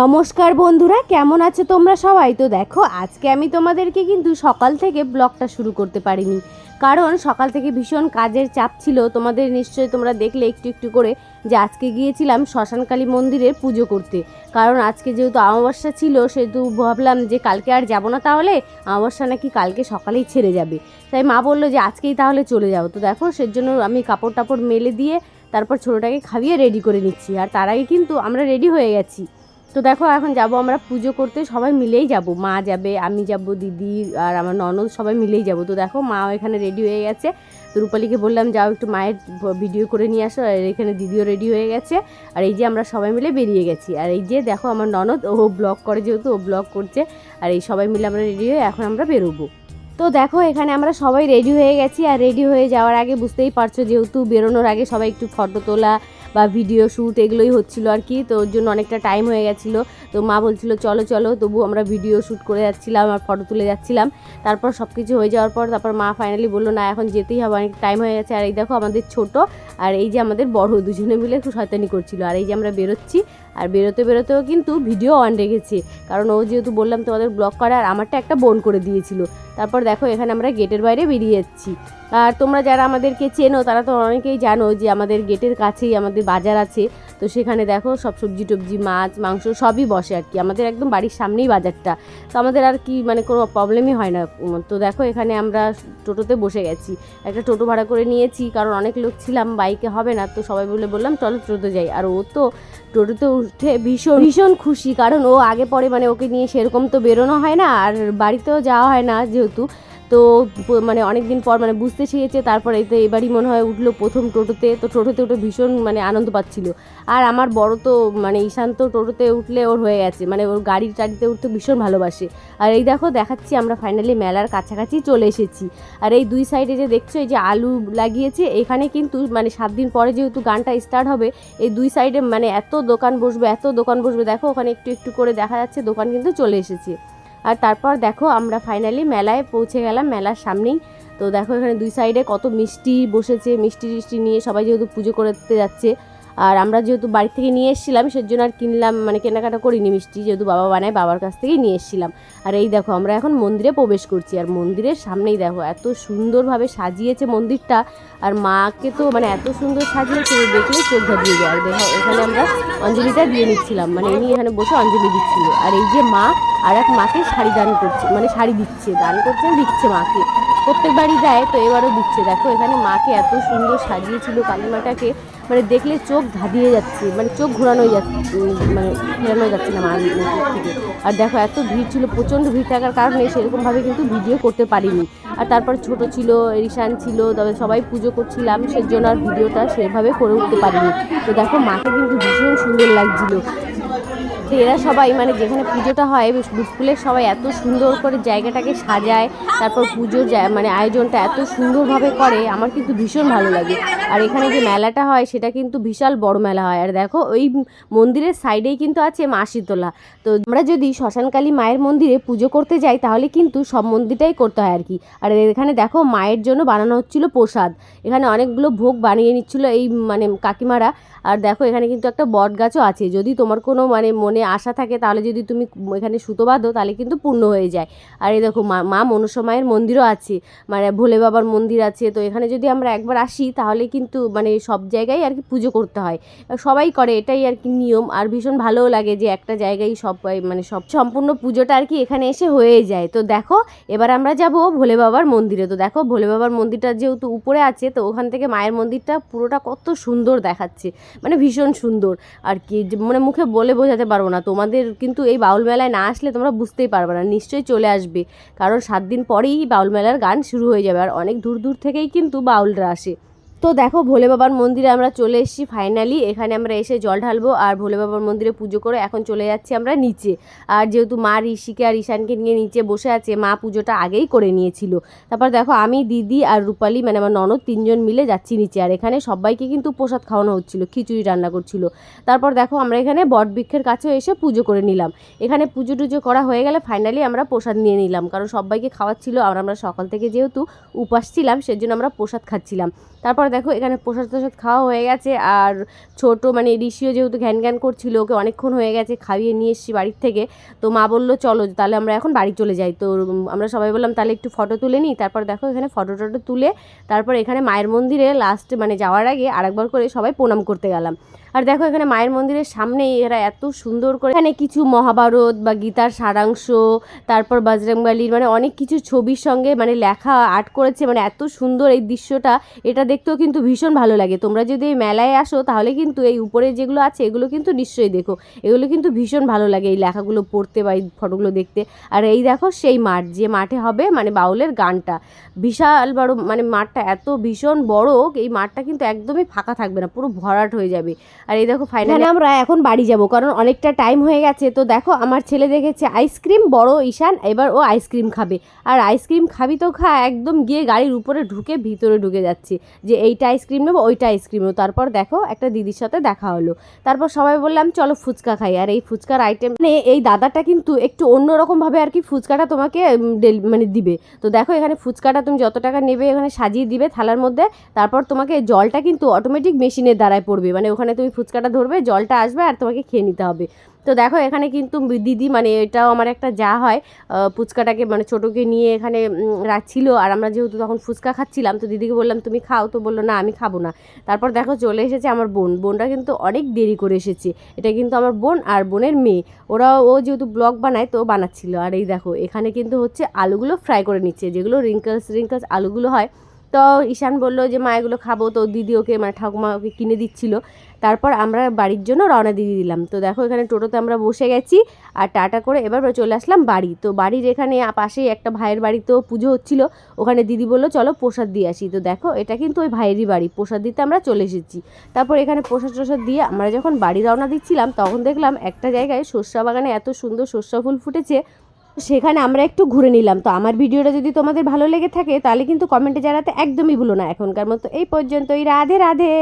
নমস্কার বন্ধুরা, কেমন আছো তোমরা সবাই? তো দেখো, আজকে আমি তোমাদেরকে কিন্তু সকাল থেকে ব্লগটা শুরু করতে পারিনি। কারণ সকাল থেকে ভীষণ কাজের চাপ ছিল, তোমাদের নিশ্চয়ই তোমরা দেখলে একটু একটু করে যে আজকে গিয়েছিলাম শ্মশানকালী মন্দিরের পুজো করতে। কারণ আজকে যেহেতু অমাবস্যা ছিল, সেহেতু ভাবলাম যে কালকে আর যাব না তাহলে, অমাবস্যা নাকি কালকে সকালেই ছেড়ে যাবে। তাই মা বলল যে আজকেই তাহলে চলে যাও। তো দেখো, সেজন্য আমি কাপড় টাপড় মেলে দিয়ে তারপর ছোটোটাকে খাইয়ে রেডি করে নিচ্ছি। আর তার আগে কিন্তু আমরা রেডি হয়ে গেছি। তো দেখো, এখন যাব আমরা পুজো করতে, সবাই মিলেই যাব। মা যাবে, আমি যাব, দিদি আর আমার ননদ সবাই মিলেই যাব। তো দেখো, মাও এখানে রেডি হয়ে গেছে। তো রূপালীকে বললাম, যাও একটু মায়ের ভিডিও করে নিয়ে আসো। আর এখানে দিদিও রেডি হয়ে গেছে। আর এই যে আমরা সবাই মিলে বেরিয়ে গেছি। আর এই যে দেখো, আমার ননদ, ও ব্লগ করে যেহেতু, ও ব্লগ করছে। আর এই সবাই মিলে আমরা রেডি হয়ে এখন আমরা বেরোবো। তো দেখো, এখানে আমরা সবাই রেডি হয়ে গেছি আর রেডি হয়ে যাওয়ার আগে বুঝতেই পারছ যেহেতু বেরোনোর আগে সবাই একটু ফটো তোলা বা ভিডিও শ্যুট এগুলোই হচ্ছিল আর কি, তো ওর জন্য অনেকটা টাইম হয়ে গেছিল। তো মা বলছিল, চলো চলো। তবু আমরা ভিডিও শ্যুট করে যাচ্ছিলাম আর ফটো তুলে যাচ্ছিলাম। তারপর সব কিছু হয়ে যাওয়ার পর তারপর মা ফাইনালি বলল, না, এখন যেতেই হবে, অনেক টাইম হয়ে গেছে। আর এই দেখো, আমাদের ছোট আর এই যে আমাদের বড় দুজনে মিলে একটু শয়তানি করছিল। আর এই যে আমরা বেরোচ্ছি আর বেরোতে বেরোতেও কিন্তু ভিডিও অন রেখেছে। কারণ ও যেহেতু বললাম তোমাদের ব্লগ করে, আর আমারটা একটা বোন করে দিয়েছিল। তারপর দেখো, এখানে আমরা গেটের বাইরে বেরিয়ে যাচ্ছি। আর তোমরা যারা আমাদেরকে চেনো, তারা তো অনেকেই জানো যে আমাদের গেটের কাছেই আমাদের বাজার আছে। তো সেখানে দেখো, সব সবজি টবজি, মাছ, মাংস সবই বসে আর কি। আমাদের একদম বাড়ির সামনেই বাজারটা। তো আমাদের আর কি মানে কোনো প্রবলেমই হয় না। তো দেখো, এখানে আমরা টোটোতে বসে গেছি। একটা টোটো ভাড়া করে নিয়েছি, কারণ অনেক লোক ছিলাম, বাইকে হবে না। তো সবাই বলে বললাম, চলো টোটোতে যাই। আর ও তো টোটোতে উঠে ভীষণ ভীষণ খুশি। কারণ ও আগে পরে মানে ওকে নিয়ে সেরকম তো বেরোনো হয় না, আর বাড়িতেও যাওয়া হয় না যেহেতু। তো মানে অনেক দিন পর মানে বুঝতে শিখেছে, তারপরে তো এবারই মনে হয় উঠল প্রথম টোটোতে, তো টোটোতে উঠে ভীষণ মানে আনন্দ পাচ্ছিল। আর আমার বড় তো মানে ঈশান্ত টোটোতে উঠলে ওর হয়ে গেছে মানে ওর গাড়ির টাড়িতে উঠতে ভীষণ ভালোবাসে। আর এই দেখো, দেখাচ্ছি আমরা ফাইনালি মেলার কাছাকাছি চলে এসেছি। আর এই দুই সাইডে যে দেখছ, এই যে আলু লাগিয়েছে, এখানে কিন্তু মানে সাত দিন পরে যেহেতু গানটা স্টার্ট হবে, এই দুই সাইডে মানে এত দোকান বসবে, এত দোকান বসবে, দেখো ওখানে একটু একটু করে দেখা যাচ্ছে, দোকান কিন্তু চলে এসেছে। আর তারপর দেখো আমরা ফাইনালি মেলায় পৌঁছে গেলাম, মেলার সামনেই। তো দেখো এখানে দুই সাইডে কত মিষ্টি বসেছে, মিষ্টি টিষ্টি নিয়ে সবাই যেহেতু পুজো করতে যাচ্ছে। আর আমরা যেহেতু বাড়ি থেকে নিয়ে এসেছিলাম, সেজন্য আর কিনলাম মানে কেনাকাটা করিনি মিষ্টি, যেহেতু বাবা বানায়, বাবার কাছ থেকেই নিয়ে এসেছিলাম। আর এই দেখো আমরা এখন মন্দিরে প্রবেশ করছি, আর মন্দিরের সামনেই দেখো এত সুন্দরভাবে সাজিয়েছে মন্দিরটা। আর মাকে তো মানে এত সুন্দর সাজিয়েছে দেখলে চোখ ধাঁধিয়ে যায়। আর দেখো এখানে আমরা অঞ্জলিটা দিয়ে নিচ্ছিলাম মানে এমনি এখানে বসে অঞ্জলি দিচ্ছিল। আর এই যে মা আর এক মাকে শাড়ি দান করছে মানে শাড়ি দিচ্ছে, দান করছে, দিচ্ছে মাকে। প্রত্যেকবারই দেয় তো এবারও দিচ্ছে। দেখো এখানে মাকে এত সুন্দর সাজিয়েছিল কালিমাটাকে মানে দেখলে চোখ ধাঁধিয়ে যাচ্ছে মানে চোখ ঘোরানোই যাচ্ছে মানে ঘোরানো যাচ্ছে না মার থেকে। আর দেখো এত ভিড় ছিল, প্রচণ্ড ভিড় থাকার কারণে সেরকমভাবে কিন্তু ভিডিও করতে পারিনি। আর তারপর ছোট ছিল রিশান ছিল, তবে সবাই পুজো করছিলাম, সেজন্য আর ভিডিওটা সেভাবে করে উঠতে পারিনি। তো দেখো মাকে কিন্তু ভীষণ সুন্দর লাগছিল। তো এরা সবাই মানে যেখানে পুজোটা হয় স্কুলের সবাই এত সুন্দর করে জায়গাটাকে সাজায়, তারপর পুজোর মানে আয়োজনটা এত সুন্দরভাবে করে, আমার কিন্তু ভীষণ ভালো লাগে। আর এখানে যে মেলাটা হয়, সেটা কিন্তু বিশাল বড় মেলা হয়। আর দেখো, ওই মন্দিরের সাইডেই কিন্তু আছে মাসিতলা তো আমরা যদি শ্মশানকালী মায়ের মন্দিরে পুজো করতে যাই, তাহলে কিন্তু সব মন্দিরটাই করতে হয় আর কি। আর এখানে দেখো, মায়ের জন্য বানানো হচ্ছিল প্রসাদ। এখানে অনেকগুলো ভোগ বানিয়ে নিচ্ছিল এই মানে কাকিমারা। আর দেখো, এখানে কিন্তু একটা বট গাছও আছে। যদি তোমার কোনো মানে মনে আশা থাকে, তাহলে যদি তুমি এখানে সুতো বাঁধো, তাহলে কিন্তু পূর্ণ হয়ে যায়। আর এই দেখো, মা মা মনসামায়ের মন্দিরও আছে। মানে ভোলে বাবার মন্দির আছে। তো এখানে যদি আমরা একবার আসি, তাহলে কিন্তু মানে সব জায়গায় আর কি পুজো করতে হয়। সবাই করে, এটাই আর কি নিয়ম। আর ভীষণ ভালোও লাগে যে একটা জায়গায় সবাই মানে সব সম্পূর্ণ পুজোটা আর কি এখানে এসে হয়ে যায়। তো দেখো, এবার আমরা যাব ভোলে বাবার মন্দিরে। তো দেখো, ভোলে বাবার মন্দিরটা যেহেতু উপরে আছে, তো ওখান থেকে মায়ের মন্দিরটা পুরোটা কত সুন্দর দেখাচ্ছে। মানে ভীষণ সুন্দর। আর কি মানে মুখে বলে বোঝাতে পারব না। তোমাদের কিন্তু এই বাউল মেলায় না আসলে তোমরা বুঝতেই পারবে না। নিশ্চয়ই চলে আসবে। কারণ সাত দিন পরেই বাউল মেলার গান শুরু হয়ে যাবে। আর অনেক দূর দূর থেকেই কিন্তু বাউলরা আসে। তো দেখো ভোলে বাবার মন্দিরে আমরা চলে এসেছি ফাইনালি এখানে আমরা এসে জল ঢালবো আর ভোলে বাবার মন্দিরে পুজো করে এখন চলে যাচ্ছি আমরা নিচে। আর যেহেতু মা ঋষিকে আর ঈশানকে নিয়ে নিচে বসে আছে, মা পুজোটা আগেই করে নিয়েছিল। তারপর দেখো আমি, দিদি আর রূপালি মানে আমার ননদ তিনজন মিলে যাচ্ছি নিচে। আর এখানে সবাইকে কিন্তু প্রসাদ খাওয়ানো হচ্ছিল, খিচুড়ি রান্না করছিল। তারপর দেখো আমরা এখানে বটবৃক্ষের কাছেও এসে পুজো করে নিলাম। এখানে পুজো টুজো করা হয়ে গেলে ফাইনালি আমরা প্রসাদ নিয়ে নিলাম। কারণ সবাইকে খাওয়াচ্ছিল, আর আমরা সকাল থেকে যেহেতু উপাস ছিলাম, সেজন্য আমরা প্রসাদ খাচ্ছিলাম। তারপর দেখো, এখানে প্রসাদ টসাদ খাওয়া হয়ে গেছে। আর ছোট মানে ঋষিও যেহেতু ঘ্যান ঘ্যান করছিল, ওকে অনেকক্ষণ হয়ে গেছে খাইয়ে নিয়ে এসেছি বাড়ির থেকে। তো মা বলল, চলো, তাহলে আমরা এখন বাড়ি চলে যাই। তো আমরা সবাই বললাম, তাহলে একটু ফটো তুলে নিই। তারপর দেখো, এখানে ফটো টটো তুলে তারপর এখানে মায়ের মন্দিরে লাস্ট মানে যাওয়ার আগে আরেকবার করে সবাই প্রণাম করতে গেলাম। আর দেখো, এখানে মায়ের মন্দিরের সামনেই এরা এত সুন্দর করে এখানে কিছু মহাভারত বা গীতার সারাংশ, তারপর বজরংবলির মানে অনেক কিছু ছবির সঙ্গে মানে লেখা আর্ট করেছে। মানে এত সুন্দর এই দৃশ্যটা। এটা দেখতেও কিন্তু ভীষণ ভালো লাগে। তোমরা যদি এই মেলায় আসো, তাহলে কিন্তু এই উপরে যেগুলো আছে, এগুলো কিন্তু নিশ্চয়ই দেখো। এগুলো কিন্তু ভীষণ ভালো লাগে এই লেখাগুলো পড়তে বা এই ফটোগুলো দেখতে। আর এই দেখো সেই মাঠ, যে মাঠে হবে মানে বাউলের গানটা। বিশাল বড় মানে মাঠটা এত ভীষণ বড়, এই মাঠটা কিন্তু একদমই ফাঁকা থাকবে না, পুরো ভরাট হয়ে যাবে। আর এই দেখো ফাইনালি আমরা এখন বাড়ি যাব, কারণ অনেকটা টাইম হয়ে গেছে। তো দেখো, আমার ছেলে দেখেছে আইসক্রিম বড় ঈশান, এবার ও আইসক্রিম খাবে। আর আইসক্রিম খাবি তো খা, একদম গিয়ে গাড়ির উপরে ঢুকে ভিতরে ঢুকে যাচ্ছে। যে এইটা আইসক্রিম নেব, ওইটা আইসক্রিম নেব। তারপর দেখো একটা দিদির সাথে দেখা হলো। তারপর সবাই বললাম, চলো ফুচকা খাই। আর এই ফুচকার আইটেম মানে এই দাদাটা কিন্তু একটু অন্যরকমভাবে আর কি ফুচকাটা তোমাকে মানে দিবে। তো দেখো এখানে ফুচকাটা তুমি যত টাকা নেবে এখানে সাজিয়ে দিবে থালার মধ্যে। তারপর তোমাকে জলটা কিন্তু অটোমেটিক মেশিনের দ্বারায় পড়বে। মানে ওখানে তুমি ফুচকাটা ধরবে, জলটা আসবে আর তোমাকে খেয়ে নিতে হবে। তো দেখো, এখানে কিন্তু দিদি মানে এটাও আমার একটা যা হয় ফুচকাটাকে মানে ছোটোকে নিয়ে এখানে রাখছিল। আর আমরা যেহেতু তখন ফুচকা খাচ্ছিলাম, তো দিদিকে বললাম, তুমি খাও? তো বলল, না, আমি খাব না। তারপর দেখো, চলে এসেছে আমার বোন। বোনটা কিন্তু অনেক দেরি করে এসেছে। এটা কিন্তু আমার বোন আর বোনের মেয়ে। ওরা, ও যেহেতু ব্লগ বানায়, তো বানাচ্ছিল। আর এই দেখো, এখানে কিন্তু হচ্ছে আলুগুলো ফ্রাই করে নিচ্ছে। যেগুলো রিঙ্কলস রিঙ্কলস আলুগুলো হয় তো ঈশান বলল যে, মা, এগুলো খাব। তো দিদি ওকে মানে ঠাকুমা ওকে কিনে দিচ্ছিল। তারপর আমরা বাড়ির জন্য রওনা দিয়ে দিলাম। তো দেখো, এখানে টোটোতে আমরা বসে গেছি আর টাটা করে এবার চলে আসলাম বাড়ি। তো বাড়ির এখানে পাশেই একটা ভাইয়ের বাড়িতেও পুজো হচ্ছিল, ওখানে দিদি বলল, চলো প্রসাদ দিয়ে আসি। তো দেখো, এটা কিন্তু ওই ভাইয়েরই বাড়ি, প্রসাদ দিতে আমরা চলে এসেছি। তারপর এখানে প্রসাদ টসাদ দিয়ে আমরা যখন বাড়ি রওনা দিচ্ছিলাম, তখন দেখলাম একটা জায়গায় শস্যা বাগানে এত সুন্দর শস্যা ফুল ফুটেছে সেখানে আমরা একটু ঘুরে নিলাম। তো আমার ভিডিওটা যদি তোমাদের ভালো লেগে থাকে, তাহলে কিন্তু কমেন্টে জানাতে একদমই ভুলো না এখনকার মতো। এই পর্যন্তই। রাধে রাধে।